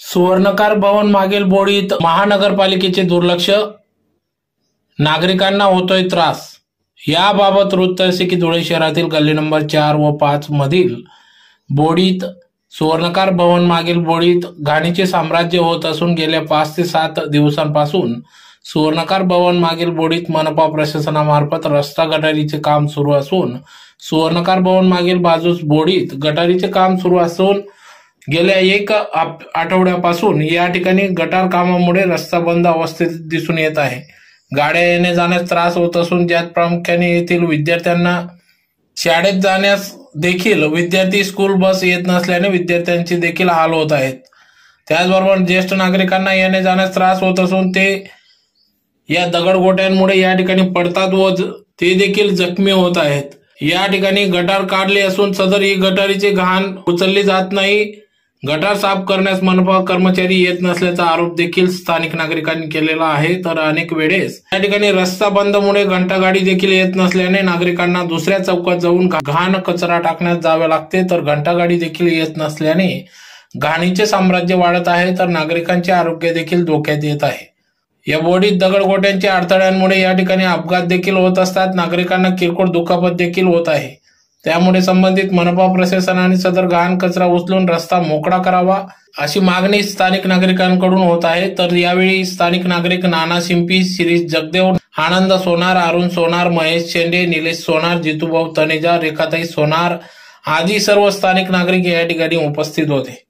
सुवर्णकार भवन मागील बोडीत महानगरपालिकेचे दुर्लक्ष. नागरिकांना होतोय त्रास. याबाबत वृत्त असे की धुळे शहरातील गल्ली नंबर चार व पाच मधील बोडीत सुवर्णकार भवन मागील बोडीत घाणीचे साम्राज्य होत असून गेल्या पाच ते सात दिवसांपासून सुवर्णकार भवन मागील बोडीत मनपा प्रशासनामार्फत रस्ता गटारीचे काम सुरू असून सुवर्णकार भवन मागील बाजूस बोडीत गटारीचे काम सुरू असून गेल्या एक आठवड्यापासून या ठिकाणी गटार कामामुळे रस्ता बंद अवस्थेत दिसून येत आहे. गाड्या येणे जाण्यास त्रास होत असून ज्यात प्रामुख्याने येथील विद्यार्थ्यांना शाळेत जाण्यास देखील विद्यार्थी स्कूल बस येत नसल्याने विद्यार्थ्यांचे देखील हाल होत आहेत. त्याचबरोबर ज्येष्ठ नागरिकांना येणे जाण्यास त्रास होत असून ते या दगडगोट्यांमुळे या ठिकाणी पडतात व ज- ते देखील जखमी होत आहेत. या ठिकाणी गटार काढले असून सदर ही गटारीची घाण उचलली जात नाही. गटार साफ करण्यास मनपा कर्मचारी येत नसल्याचा आरोप देखील स्थानिक नागरिकांनी केलेला आहे. तर अनेक वेळेस या ठिकाणी रस्ता बंदमुळे घंटागाडी देखील येत नसल्याने नागरिकांना दुसऱ्या चौकात जाऊन घाण कचरा टाकण्यास जावे लागते. तर घंटागाडी देखील येत नसल्याने घाणीचे साम्राज्य वाढत आहे. तर नागरिकांचे आरोग्य देखील धोक्यात येत आहे. या बोडीत दगडगोट्यांच्या अडथळ्यांमुळे या ठिकाणी अपघात देखील होत असतात. नागरिकांना किरकोळ दुखापत देखील होत आहे. त्यामुळे संबंधित मनपा प्रशासनाने सदर घाण कचरा उचलून रस्ता मोकळा करावा अशी मागणी स्थानिक नागरिकांकडून होत आहे. तर यावेळी स्थानिक नागरिक नाना शिंपी शिरीष जगदेव आनंद सोनार अरुण सोनार महेश शेंडे निलेश सोनार जितूभाऊ तनेजा रेखाताई सोनार आदी सर्व स्थानिक नागरिक या ठिकाणी उपस्थित होते.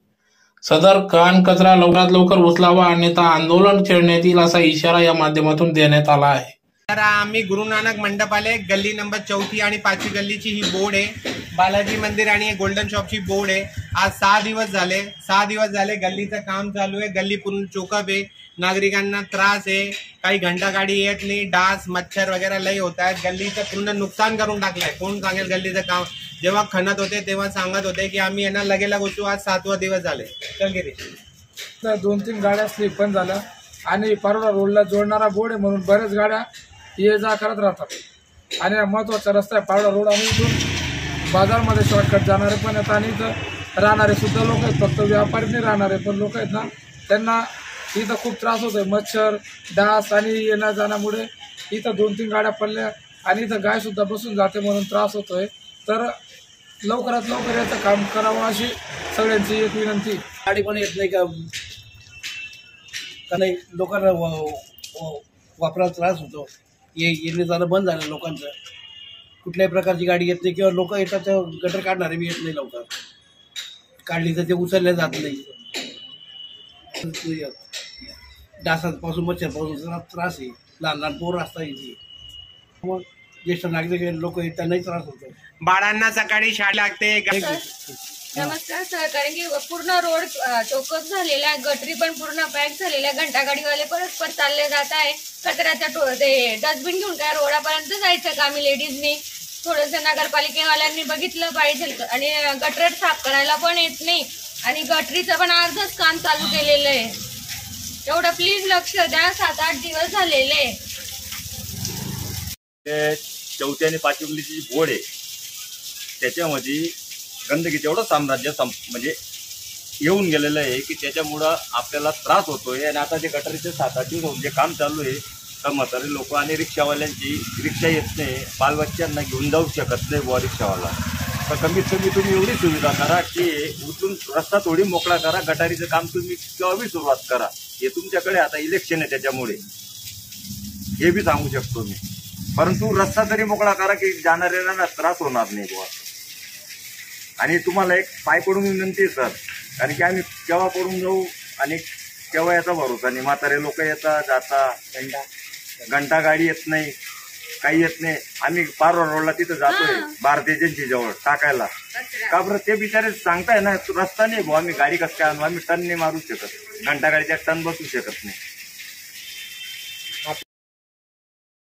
सदर गहाण कचरा लवकरात लवकर उचलावा अन्यथा आंदोलन छेडण्यात येईल असा इशारा या माध्यमातून देण्यात आला आहे. तर आम्ही गुरु नानक मंडपाले गल्ली नंबर चौथी आणि पाचवी गल्लीची ही बोर्ड आहे. बालाजी मंदिर आणि गोल्डन शॉपची बोर्ड आहे. आज सहा दिवस झाले. सहा दिवस झाले गल्लीचं काम चालू आहे. गल्ली पूर्ण चोकप आहे. नागरिकांना त्रास आहे. काही घंटा गाडी येत नाही. डास मच्छर वगैरे लई होत आहेत. गल्लीचं पूर्ण नुकसान करून टाकलंय. कोण सांगेल गल्लीचं काम? जेव्हा खणत होते तेव्हा सांगत होते की आम्ही यांना लगेला गोष्टी आज सातवा दिवस झाले. चलगिरी तर दोन तीन गाड्या स्लिप पण झाल्या. आणि परवा रोडला जोडणारा बोर्ड आहे म्हणून बऱ्याच गाड्या ये जा करत राहतात. आणि महत्त्वाचा महत्त्वाचा रस्ता आहे पावडा रोड आणि इथून. बाजारमध्ये शॉर्टकट जाणारे पण आहेत आणि इथं राहणारे सुद्धा लोक आहेत. फक्त व्यापारी नाही राहणारे पण लोक आहेत ना. त्यांना इथं खूप त्रास होतोय. मच्छर डास आणि येण्या जाण्यामुळे इथं दोन तीन गाड्या पडल्या आणि इथं गायसुद्धा बसून जाते म्हणून त्रास होतोय. तर लवकरात लवकर याचं काम करावं अशी सगळ्यांची एक विनंती. गाडी पण येत नाही का? नाही? लोकांना वापरायला त्रास होतो. ये येणे जाणं बंद झालं लोकांचं. कुठल्याही प्रकारची गाडी येत नाही किंवा लोक येतात तर गटर काढणारे बी येत नाही लवकर. काढली तर ते उचलल्या जात नाही. डासांपासून मच्छरपासून जरा त्रास आहे. लहान लहान पोरं असतात इथे. मग ज्येष्ठ नागरिक लोक त्यांनाही त्रास होतो. बाळांना सकाळी शाळा लागते. नमस्कार सर कारण की पूर्ण रोड अ, चोकस झालेला आहे गटरी पण पूर्ण पॅक झालेल्या घंटागाडीवाले परस्पर चालले जात आहे. कचऱ्याचा ते डस्टबिन घेऊन काय रोडापर्यंत जायचं का आम्ही लेडीजनी? थोडस नगरपालिकेवाल्यांनी बघितलं पाहिजे. आणि गटर साफ करायला पण येत नाही. आणि गटरीचं पण अर्धच काम चालू केलेलं आहे. एवढं प्लीज लक्ष द्या सात आठ दिवस झालेले चौथी आणि पाचवी मुलीची जी बोर्ड आहे त्याच्यामध्ये गंदगी एवढं साम्राज्य सं म्हणजे येऊन गेलेलं आहे की त्याच्यामुळं आपल्याला त्रास होतोय आणि आता जे गटारीचे साताची जे म्हणजे काम चालू आहे तर म्हातारे लोक आणि रिक्षावाल्यांची रिक्षा येत नाही बालबच्च्यांना घेऊन जाऊ शकत नाही बुवा रिक्षावाला. तर कमीत कमी तुम्ही एवढी सुविधा करा की उचलून रस्ता थोडी मोकळा करा गटारीचं काम तुम्ही केव्हा बी सुरुवात करा. हे तुमच्याकडे आता इलेक्शन आहे त्याच्यामुळे. हे बी सांगू शकतो मी. परंतु रस्ता तरी मोकळा करा की जाणाऱ्यांना त्रास होणार नाही बुवा. आणि तुम्हाला एक पाय पडून विनंती आहे सर. कारण की आम्ही केव्हा पडून जाऊ आणि केव्हा याचा भरोसा नाही. म्हातारे लोक येतात जाता घंटा. गाडी येत नाही काही येत नाही. आम्ही पारवा रोडला तिथं जातोय भारत एजन्सी जवळ टाकायला. का बरं? ते बिचारे सांगताय ना रस्ता नाही भाऊ आम्ही गाडी कसं काय आणू? आम्ही टन नाही मारू शकत. घंटा गाडीच्या टन बसू शकत नाही.